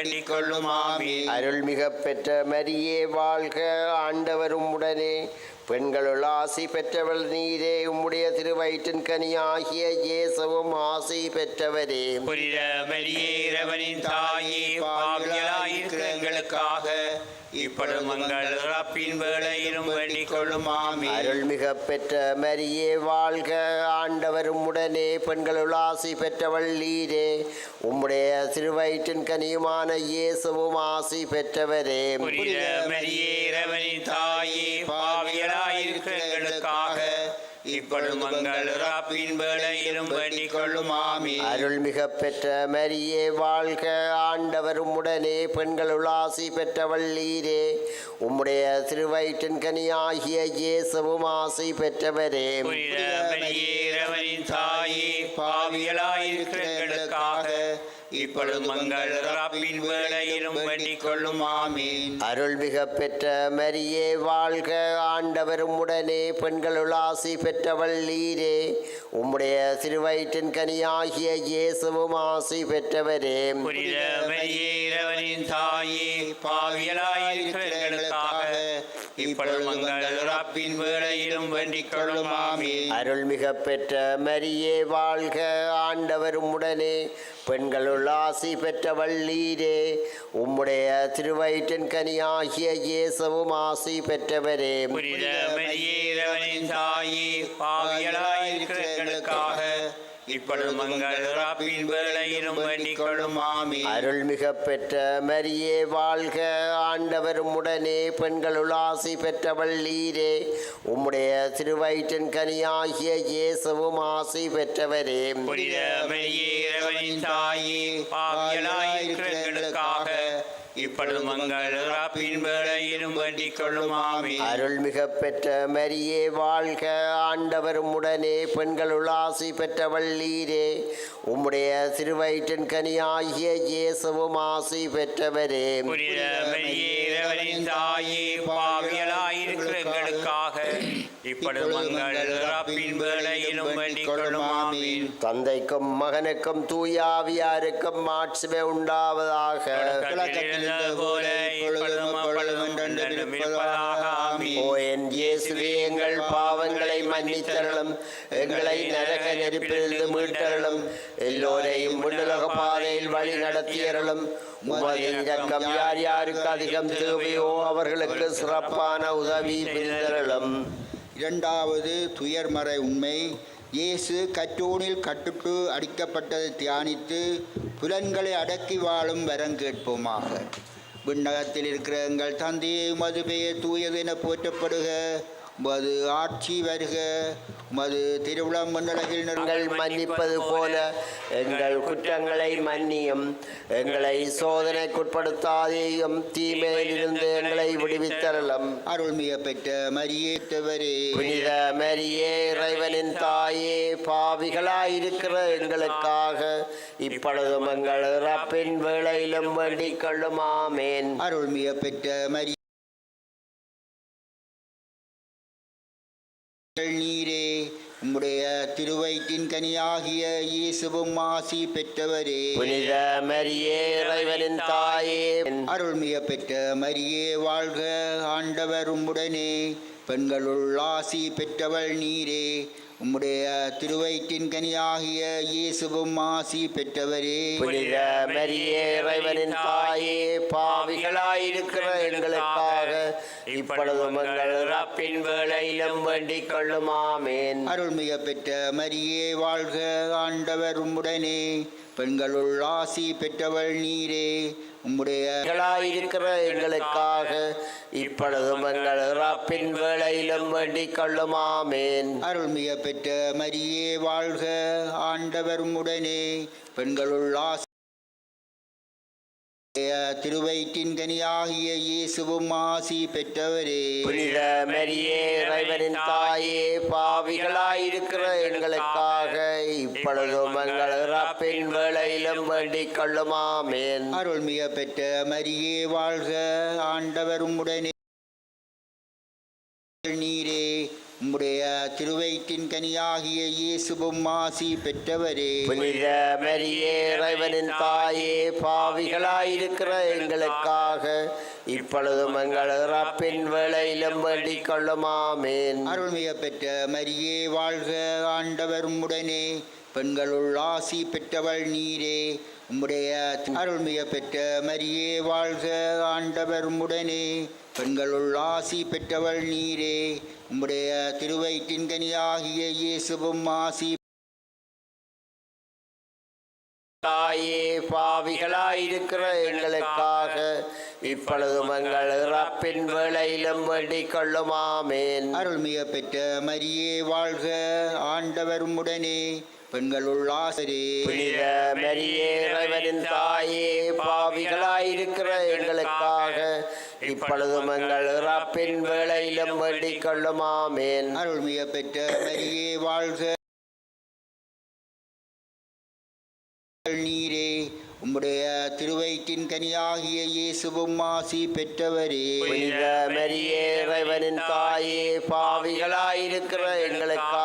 வேண்டிக் கொள்ளுமாமே அருள்மிக பெற்ற மரியே வாழ்க ஆண்டவரும் உடனே பெண்களுள் ஆசி பெற்றவள் நீரே உம்முடைய திருவயிற்றின் கனியாகிய இயேசுவும் ஆசி பெற்றவரே. புனித மரியே இறைவனின் தாயே பாவியலாயிருக்கிற எங்களுக்காக. இப்பொழுதும் எங்கள் இறப்பின் வேளையிலும் வேண்டிக் கொள்ளுமாமே அருள்மிக பெற்ற மரியே வாழ்க ஆண்டவரும் உடனே பெண்களுள் ஆசி பெற்றவள் நீரே உம்முடைய திருவயிற்றின் கனியுமான இயேசுவும் ஆசி பெற்றவரே. மரியே இறைவனின் தாயே பாவியலாயிருக்கிற எங்களுக்காக எங்கள் இறப்பின் வேளையிலும் வேண்டிக் கொள்ளுமாமே அருள்மிக பெற்ற மரியே வாழ்க ஆண்டவரும் உடனே பெண்களுள் ஆசி பெற்றவள் நீரே உம்முடைய திருவயிற்றின் கனியாகிய இயேசுவும் ஆசி பெற்றவரே. தாயே பாவியலாயிருக்கிற இப்பொழுதும் எங்கள் இறப்பின் வேளையிலும் வேண்டிக் கொள்ளுமாமே அருள்மிக பெற்ற மரியே வாழ்க ஆண்டவரும் உடனே பெண்களுள் ஆசி பெற்றவள் நீரே. உம்முடைய திருவயிற்றின் கனியாகிய இயேசுவும் ஆசி பெற்றவரே. புனித மரியே இறைவனின் தாயே பாவியலாயிருக்கிற எங்களுக்காக இப்பொழுதும் எங்கள் இறப்பின் வேளையிலும் வேண்டிக் கொள்ளுமாமே அருள்மிக பெற்ற மரியே வாழ்க ஆண்டவரும் உடனே பெண்களுள் ஆசி பெற்ற வள்ளீரே உம்முடைய திருவயிற்றின் கனியாகிய இயேசவும் ஆசி பெற்றவரே. புனித மரியே பாவியலாயிருக்கிற இப்பொழுதும் எங்கள் இறப்பின் வேளையிலும் வேண்டிக் கொள்ளுமாமே அருள்மிக பெற்ற மரியே வாழ்க. ஆண்டவரும் உடனே பெண்களுள் ஆசி பெற்றவள் நீரே உம்முடைய திருவயிற்றின் கனியாகிய இயேசுவும் ஆசி பெற்றவரே. புனித மரியே இறைவனின் தாயே எங்களுக்காக இப்பொழுதும் எங்கள் இறப்பின் வேளையிலும் வேண்டிக் கொள்ளுமாமே அருள்மிக பெற்ற மரியே வாழ்க ஆண்டவரும் உடனே பெண்களுள் ஆசி பெற்றவள் நீரே உம்முடைய திருவயிற்றின் கனியாகிய இயேசுவும் ஆசி பெற்றவரே. புனித மரியே இறைவனின் தாயே பாவியலாயிருக்கிற தந்தைக்கும் மகனுக்கும் தூயாவியாருக்கும் மாட்சிமை உண்டாவதாக எங்கள் பாவங்களை மன்னித்தருளும். எங்களை நரக நெருப்பிலிருந்து மீட்டருளும். எல்லோரையும் விண்ணுலக பாதையில் வழி நடத்தியருளும் உமது இரக்கம் யார் யாருக்கு அதிகம் தேவையோ அவர்களுக்கு சிறப்பான உதவி புரிந்தருளும். இரண்டாவது துயர்மறை உண்மை. இயேசு கற்றோனில் கட்டுட்டு அடிக்கப்பட்டதை தியானித்து புலன்களை அடக்கி வாழும் வரம் கேட்போமாக. விண்ணகத்தில் இருக்கிற எங்கள் தந்தையை மதுபெயர் தூயது என போற்றப்படுக. உமது ஆட்சி வருக உமது திருவிழம் மண்டலகில் நாங்கள் மன்னிப்பது போல எங்கள் குற்றங்களை மன்னியும். எங்களை சோதனைக்குட்படுத்தாதேயும் தீமையிலிருந்து எங்களை விடுவித்தருளும் அருள்மிக பெற்ற மரியேற்றவரே. புனித மரியே இறைவனின் தாயே பாவிகளாயிருக்கிற எங்களுக்காக இப்பொழுதும் எங்கள் இறப்பின் வேளையிலும் வேண்டிக் கொள்ளும் ஆமேன் அருள்மிக பெற்ற மரிய நீரே உம்முடைய திருவயிற்றின் கனியாகிய இயேசுவும் ஆசி பெற்றவரே. புனித மரியே இறைவனின் தாயே. அருள்மிக பெற்ற மரியே வாழ்க ஆண்டவர் உம்முடனே. பெண்களுள் ஆசி பெற்றவள் நீரே உம்முடைய திருவயிற்றின் கனியாகிய இயேசுவும் ஆசி பெற்றவரே. புனித மரியே இறைவனின் தாயே. பாவிகளாயிருக்கிற எங்களுக்காக இப்பொழுதும் எங்கள் இறப்பின் வேளையிலும் வேண்டிக் கொள்ளும் ஆமேன். அருள்மிக பெற்ற மரியே வாழ்க ஆண்டவர் உம்முடனே. பெண்களுள் ஆசி பெற்றவள் நீரே. உம்முடைய இருக்கிற எங்களுக்காக இப்பொழுதும் எங்கள் இறப்பின் வேளையிலும் வேண்டிக் கொள்ளும் ஆமேன் அருள்மிக பெற்ற மரியே வாழ்க ஆண்டவர் உம்முடனே. பெண்களுள் ஆசி திருவயிற்றின் கனியாகிய இயேசுவும் ஆசி பெற்றவரே. புனித மரியே இறைவனின் தாயே பாவிகளாயிருக்கிற எங்களுக்காக இப்பொழுதும் எங்கள் இறப்பின் வேளையிலும் வேண்டிக் கொள்ளும் ஆமேன் அருள்மிக பெற்ற மரியே வாழ்க. ஆண்டவர் உம்முடனே. வயிற்றின் கனியாகிய இயேசுவும் ஆசி பெற்றவரே. புனித மரியே இறைவனின் தாயே பாவிகளாயிருக்கிற எங்களுக்காக இப்பொழுதும் எங்கள் இறப்பின் வேளையிலும் வேண்டிக் கொள்ளும் ஆமேன் அருள்மிக பெற்ற மரியே வாழ்க ஆண்டவர் உடனே பெண்களுள் ஆசி பெற்றவள் நீரே. உம்முடைய அருள்மிக பெற்ற மரியே வாழ்க ஆண்டவர் உடனே பெண்களுள் ஆசி பெற்றவள் நீரே. உம்முடைய திருவயிற்றின் கனியாகிய இயேசுவும் ஆசி. தாயே பாவிகளாயிருக்கிற எங்களுக்காக இப்பொழுதும் எங்கள் இறப்பின் வேளையிலும் வேண்டிக் கொள்ளும் ஆமேன் அருள்மிக பெற்ற மரியே வாழ்க ஆண்டவர் உடனே பெண்களுள் ஆசரே புனித மரியே இறைவனின் தாயே பாவிகளாயிருக்கிற எங்களுக்காக இப்பொழுதும் எங்கள் இறப்பின் வேளையிலும் வேண்டிக் கொள்ளும் ஆமேன் அருள்மிக பெற்ற மரியே வாழ்க. நீரே உம்முடைய திருவயிற்றின் கனியாகிய இயேசுவும் ஆசி பெற்றவரே. மரியே இறைவனின் தாயே பாவிகளாயிருக்கிற எங்களுக்காக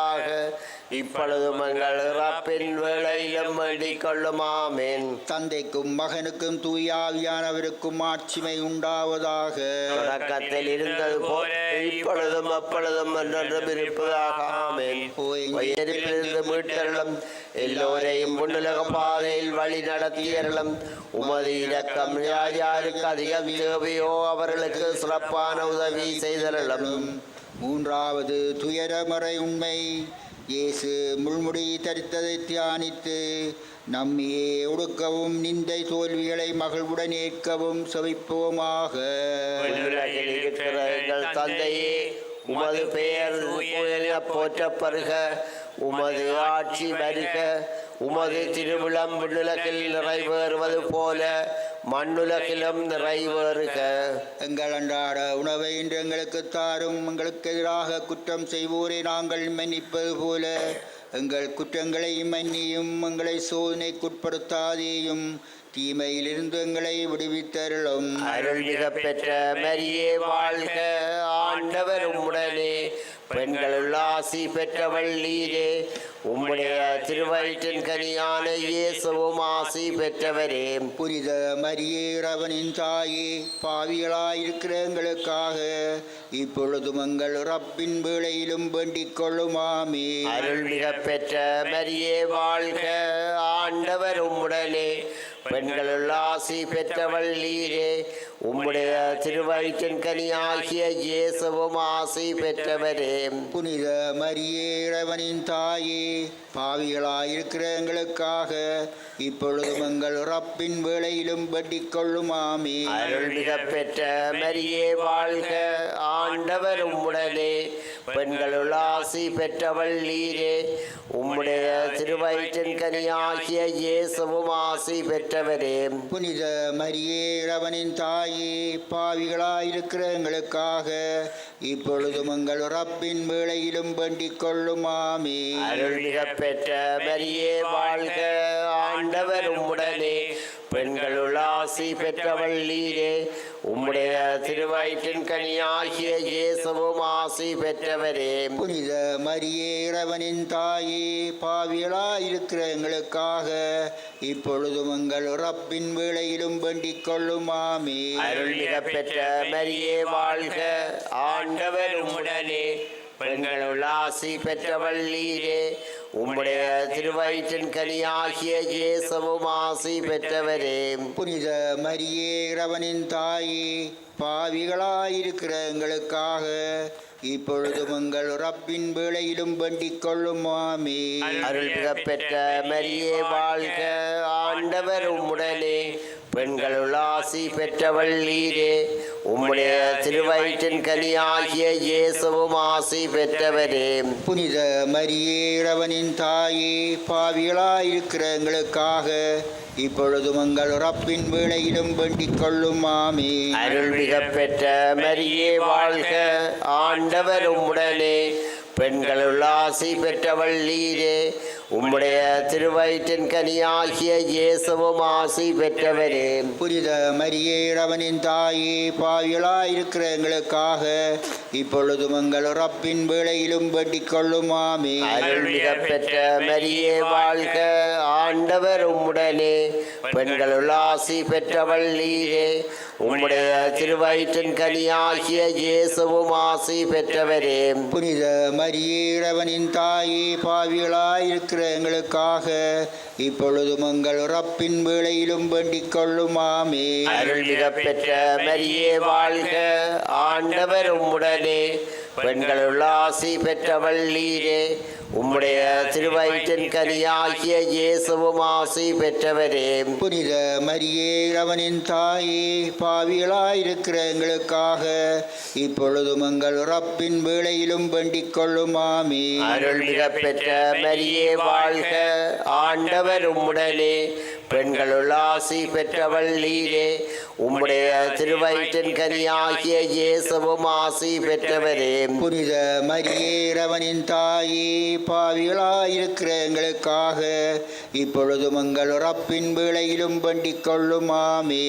இப்பொழுதும் எங்கள் இறப்பின் வேளையிலும் வேண்டிக் கொள்ளும் ஆமேன் தந்தைக்கும் மகனுக்கும் தூயாவியானவருக்கும் ஆட்சிமை உண்டாவதாக. தொடக்கத்தில் இருந்தது போல இப்பொழுதும் அப்பொழுதும் என்றென்றும் இருப்பதாக ஆமேன். உயரிப்பிலிருந்து மீட்டருளும் எல்லோரையும் முன்னுலக பாதையில் வழி நடத்தியருளும் உமது இரக்கம் யார் யாருக்கு அதிகம் தேவையோ அவர்களுக்கு சிறப்பான உதவி செய்தருளும். மூன்றாவது துயரமறை உண்மை. இயேசு முள்முடி தரித்ததை தியானித்து நம்மையே ஒடுக்கவும் நிந்தை தோல்விகளை மகிழ்வுடன் ஏற்கவும் சவிப்போமாக. தந்தையே உமது பெயர் தூய உமது ஆட்சி வருக உமது திருவிழம் விண்ணுலகில் நிறைவேறுவது போல மண்ணுலகிலும் நிறைவேறுக. எங்கள் அன்றாட உணவை இன்று எங்களுக்கு தாரும். எங்களுக்கு எதிராக குற்றம் செய்வோரை நாங்கள் மன்னிப்பது போல எங்கள் குற்றங்களை மன்னியும் எங்களை சோதனைக்குட்படுத்தாதேயும் தீமையிலிருந்து எங்களை விடுவித்தருளும். அருள்மிக பெற்ற மரியே வாழ்க. ஆண்டவர் உம்முடனே. பெண்களுள் ஆசி பெற்றவள் நீரே உம்முடைய திருவயிற்றின் கனியான இயேசுவும் ஆசி பெற்றவரே. புனித மரியே இறைவனின் தாயே பாவிகளாயிருக்கிற எங்களுக்காக இப்பொழுதும் எங்கள் ரப்பின் வேளையிலும் வேண்டிக் கொள்ளுமாமே. அருள்மிக பெற்ற மரியே வாழ்க ஆண்டவர் உம்முடனே. பெண்களுள் ஆசி பெற்றவள் நீரே. உம்முடைய திருவயிற்றின் கனியாகிய இயேசுவும் ஆசி பெற்றவரே. புனித மரியே இறைவனின் தாயே பாவிகளாயிருக்கிற எங்களுக்காக இப்பொழுதும் எங்கள் ரப்பின் வேளையிலும் வேண்டிக் கொள்ளுமாமே அருள்மிக பெற்ற மரியே வாழ்க. ஆண்டவர் உம்முடனே. பெண்களுள் ஆசி பெற்றவள் நீரே. உம்முடைய திருவயிற்றின் கனியாகிய இயேசுவும் ஆசி பெற்றவரே. புனித மரியே இறைவனின் தாயே பாவிகளாயிருக்கிற எங்களுக்காக இப்பொழுதும் எங்கள் ரப்பின் வேளையிலும் வேண்டிக் கொள்ளுமாமே. அருள்மிக பெற்ற மரியே வாழ்க ஆண்டவர் உம்முடனே. பெண்களுள் ஆசி பெற்றவள் நீரே. உம்முடைய திருவயிற்றின் கனியாகிய இயேசுவும் ஆசி பெற்றவரே. புனித மரியே இறைவனின் தாயே பாவிகளாயிருக்கிற எங்களுக்காக இப்பொழுதும் எங்கள் ரப்பின் வேளையிலும் வேண்டிக் கொள்ளுமாமே அருள்மிக பெற்ற மரியே வாழ்க. ஆண்டவர் உம்முடனே. பெண்களுள் ஆசி பெற்றவள் நீரே உம்முடைய திருவயிற்றின் கனியாகிய இயேசுவும் ஆசி பெற்றவரே. புனித மரியே இறைவனின் தாயே பாவிகளாயிருக்கிற எங்களுக்காக இப்பொழுதும் எங்கள் ரப்பின் வேளையிலும் வேண்டிக் கொள்ளுமாமே அருள்மிக பெற்ற மரியே வாழ்க. ஆண்டவர் உம்முடனே. பெண்களுள் ஆசி பெற்றவள் நீரே. உம்முடைய திருவயிற்றின் கனியாகிய இயேசுவும் ஆசி பெற்றவரே. புனித மரியே இறைவனின் தாயே பாவிகளாயிருக்கிற எங்களுக்காக இப்பொழுதும் எங்கள் ரப்பின் வேளையிலும் வேண்டிக் கொள்ளுமாமே அருள்மிக பெற்ற மரியே வாழ்க. ஆண்டவர் உம்முடனே. பெண்களுள் ஆசி பெற்றவள் நீரே. உம்முடைய திருவயிற்றின் கனியாகிய இயேசுவும் ஆசி பெற்றவரே. புனித மரியே அவனின் தாயே பாவியலாயிருக்கிற எங்களுக்காக இப்பொழுதும் எங்கள் ரப்பின் வேளையிலும் வேண்டிக் கொள்ளும் ஆமே அருள்மிக பெற்ற மரியே வாழ்க. ஆண்டவர் உம்முடனே. பெண்களுள் ஆசி பெற்றவள் நீரே உம்முடைய திருவயிற்றின் கனியாகிய இயேசுவும் ஆசி பெற்றவரே. புனித மரியே அவனின் தாயே பாவியலாயிருக்கிற எங்களுக்காக இப்பொழுதும் எங்கள் உறப்பின் வேளையிலும் வேண்டிக் கொள்ளுமாமே. ஆமே அருள்மிக பெற்ற மரியே வாழ்க. ஆண்டவர் உம்முடனே. பெண்களுள் ஆசி பெற்றவள் நீரே. உம்முடைய திருவயிற்றின் கனியாகிய இயேசுவும் ஆசி பெற்றவரே. புனித மரியே அவனின் தாயே பாவியலாயிருக்கிற எங்களுக்காக இப்பொழுதும் எங்கள் ரப்பின் வேளையிலும் வேண்டிக் கொள்ளும் ஆமே அருள்மிக பெற்ற மரியே வாழ்க. ஆண்டவர் உம்முடனே பெண்களுள் ஆசி பெற்றவள் நீரே. உம்முடைய திருவயிற்றின் கனியாகிய இயேசுவும் ஆசி பெற்றவரே. புனித மரியே அவனின் தாயே பாவிகளாயிருக்கிற எங்களுக்காக இப்பொழுதும் எங்கள் ரப்பின் வேளையிலும் வேண்டிக் கொள்ளும் ஆமே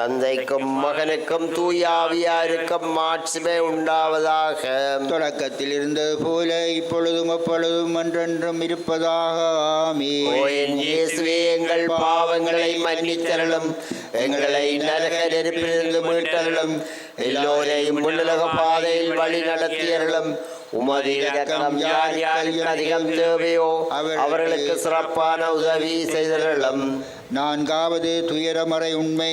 தந்தைக்கும் மகனுக்கும் தூயாவியாருக்கும் மாட்சிமை உண்டாவதாக. தொடக்கத்தில் இருந்தது போல இப்பொழுதும் எப்பொழுதும் என்றென்றும் இருப்பதாக ஆமே இயேசுவே எங்கள் பாவங்களை மன்னித்தருளும் எங்களை நரக நெருப்பிலிருந்து மீட்டருளும் எல்லோரையும் முன்னுலக பாதையில் வழி நடத்தியருளும் உமது இரக்கம் யார் யாருக்கு அதிகம் தேவையோ அவர்களுக்கு சிறப்பான உதவி செய்தருளும் நான்காவது துயரமறை உண்மை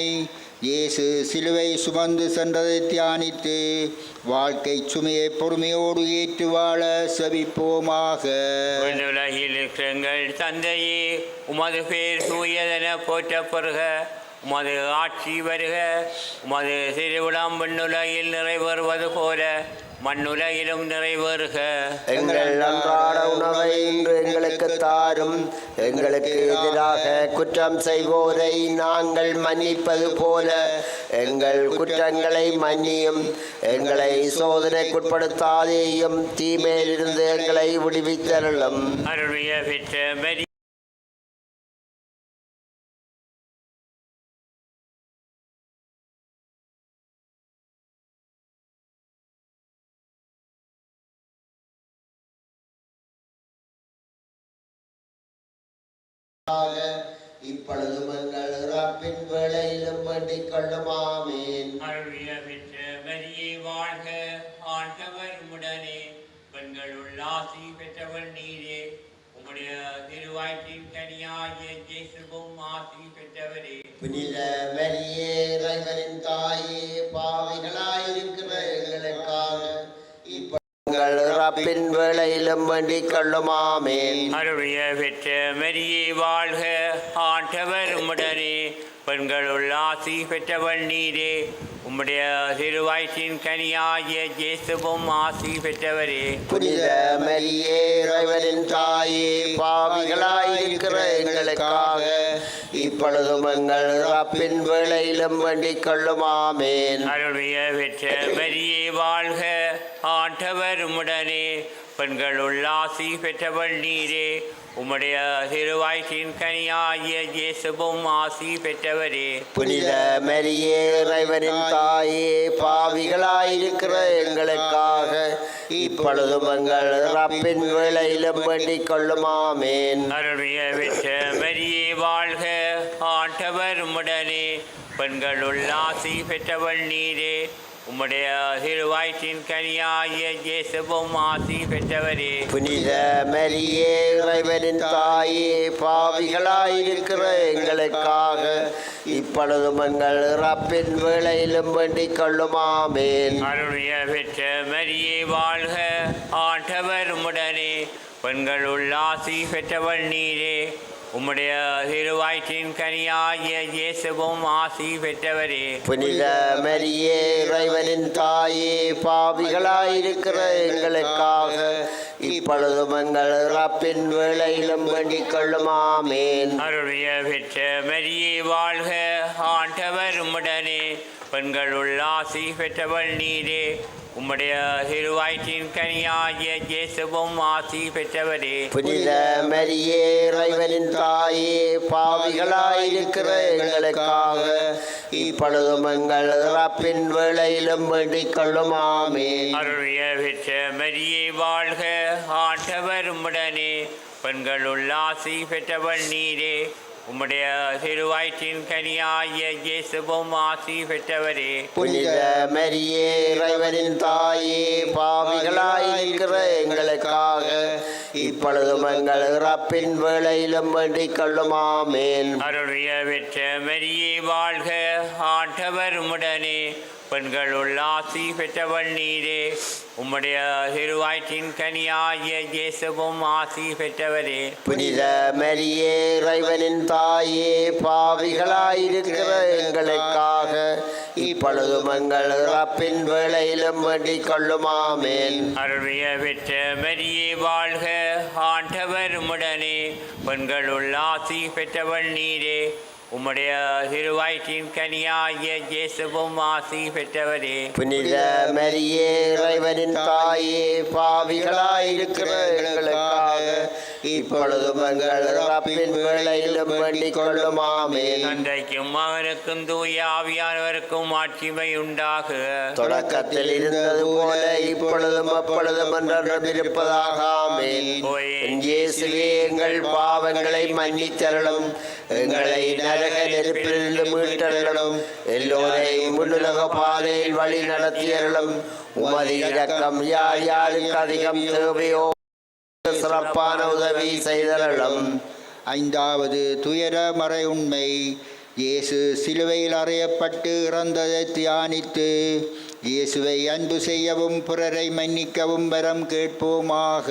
இயேசு சிலுவை சுமந்து சென்றதை தியானித்து வாழ்க்கை சுமையை பொறுமையோடு ஏற்று வாழ செவிப்போமாக உலகில் இருக்கிற தந்தையே உமது பேர் தூயதென போற்ற உமது ஆட்சி வருக. உமது திருவிழாம் பெண்ணுலகில் நிறைவேறுவது போல. மண்ணுலகிலும் நிறைவேறுக. எங்கள் அன்றாட உணவை இன்று எங்களுக்கு தாரும். எங்களுக்கு எதிராக குற்றம் செய்வோரை நாங்கள் மன்னிப்பது போல. எங்கள் குற்றங்களை மன்னியும். எங்களை சோதனைக்குட்படுத்தாதேயும் தீமையிலிருந்து எங்களை விடுவித்தருளும். அருளிய பெற்ற இப்பொழுதும் எங்கள் இறப்பின் வேளையிலும் வேண்டிக் கொள்ளும் ஆமீன். அருளிய பெற்ற மரியே வாழ்க ஆண்டவர் உடனே பெண்களுள் ஆசி பெற்றவள் நீரே. உம்முடைய திருவாய்ப்பின் கனியாகிய இயேசுவும் ஆசி பெற்றவரே. புனித மரியே இறைவனின் தாயே பாவிகளாயிருக்கிற இறப்பின் வேளையிலும் வேண்டிக் கொள்ளும் ஆமீன் அருளிய பெற்ற மரியே வாழ்க. ஆண்டவர் உம்முடனே. பெண்களுள் ஆசி பெற்றவள் நீரே. உம்முடைய திருவாய்ச்சின் கனியாகிய இயேசுவும் ஆசி பெற்றவரே. புனித மரியே இறைவனின் தாயே பாவிகளாயிருக்கிற எங்களுக்காக இப்பொழுதும் எங்கள் இறப்பின் வேளையிலும் வேண்டிக் கொள்ளும் ஆமீன் அருளிய பெற்ற மரியே வாழ்க. ஆண்டவர் உம்முடனே பெண்களுள் ஆசி பெற்றவள் நீரே. உம்முடைய திருவாய்ச்சின் கனியாகிய இயேசுவும் ஆசி பெற்றவரே. புனித மரியே இறைவனின் தாயே பாவிகளாயிருக்கிற எங்களுக்காக இப்பொழுதும் எங்கள் இறப்பின் வேளையிலும் வேண்டிக் கொள்ளும் ஆமீன் அருளிய பெற்ற மரியே வாழ்க. ஆண்டவர் உம்முடனே பெண்களுள் ஆசி பெற்றவள் நீரே. உம்முடைய திருவாய்ச்சின் கனியாகிய இயேசுவும் ஆசி பெற்றவரே புனித மரியே இறைவனின் தாயே பாவிகளாயிருக்கிற எங்களுக்காக இப்பொழுதும் எங்கள் இறப்பின் வேளையிலும் வேண்டிக் கொள்ளும் ஆமீன். அருளிய பெற்ற மரியே வாழ்க. ஆண்டவர் உம்முடனே பெண்களுள் ஆசி பெற்றவள் நீரே. உம்முடைய திருவாய்ச்சின் கனியாகிய இயேசுவும் ஆசி பெற்றவரே. புனித மரியே இறைவனின் தாயே பாவிகளாயிருக்கிற எங்களுக்காக இப்பொழுதும் எங்கள் இறப்பின் வேளையிலும் வேண்டிக் கொள்ளும் ஆமீன் அருளிய பெற்ற மரியே வாழ்க ஆண்டவர் உம்முடனே. பெண்களுள் ஆசி பெற்றவள் நீரே. உம்முடைய திருவாய்ச்சின் கனியாகிய இயேசுவும் ஆசி பெற்றவரே. புனித மரியே இறைவனின் தாயே பாவிகளாயிருக்கிற எங்களுக்காக இப்பொழுதும் எங்கள் இறப்பின் வேளையிலும் வேண்டிக் கொள்ளும் ஆமேன் அருளிய பெற்ற மரியே வாழ்க ஆண்டவர் உம்முடனே. பெண்களுள் ஆசி பெற்றவள் நீரே. உம்முடைய திருவாய்ச்சின் கனியாகிய இயேசுவும் ஆசி பெற்றவரே. புனித மரியே இறைவனின் தாயே பாவிகளாயிருக்கிற எங்களுக்காக இப்பொழுதும் எங்கள் இறப்பின் வேளையிலும் வேண்டிக் கொள்ளும் ஆமேன் அருளிய பெற்ற மரியே வாழ்க ஆண்டவர் உம்முடனே. பெண்களுள் ஆசி பெற்றவள் நீரே. உம்முடைய திருவாய்ச்சின் கனியாகிய இயேசுவும் ஆசி பெற்றவரே. புனித மரியே இறைவனின் தாயே பாவிகளாயிருக்கிற எங்களுக்காக இப்பொழுதும் எங்கள் இறப்பின் வேளையிலும் வேண்டிக் கொள்ளும் ஆமேன் அருளிய பெற்ற மரியே வாழ்க ஆண்டவர் உம்முடனே. பெண்களுள் ஆசி பெற்றவள் நீரே. உம்முடைய திருவாய்ச்சின் கனியாகிய ஜேசுவும் ஆசி பெற்றவரே. புனித மரியே இறைவனின் தாயே பாவிகளாயிருக்கிற எங்களுக்காக இப்பொழுதும் எங்கள் இறப்பின் வேளையிலும் வேண்டிக் கொள்ளும் ஆமேன் தந்தைக்கும் மகனுக்கும் தூய ஆவியானவருக்கும் ஆட்சிமை உண்டாக. தொடக்கத்தில் இருந்தது போல இப்பொழுதும் அப்பொழுதும் என்றும் இருப்பதாக ஆமேன் என் இயேசுவே எங்கள் பாவங்களை மன்னித்தருளும். எங்களை நரக நெருப்பிலிருந்து மீட்டருளும். எல்லோரையும் முன்னுலக பாதையில் வழி நடத்தியருளும் உமது இரக்கம் யார் யாருக்கு அதிகம் தேவையோ சிறப்பான உதவி செய்தருளும் ஐந்தாவது துயர மறை உண்மை. இயேசு சிலுவையில் அறையப்பட்டு இறந்ததை தியானித்து இயேசுவை அன்பு செய்யவும் பிறரை மன்னிக்கவும் வரம் கேட்போமாக.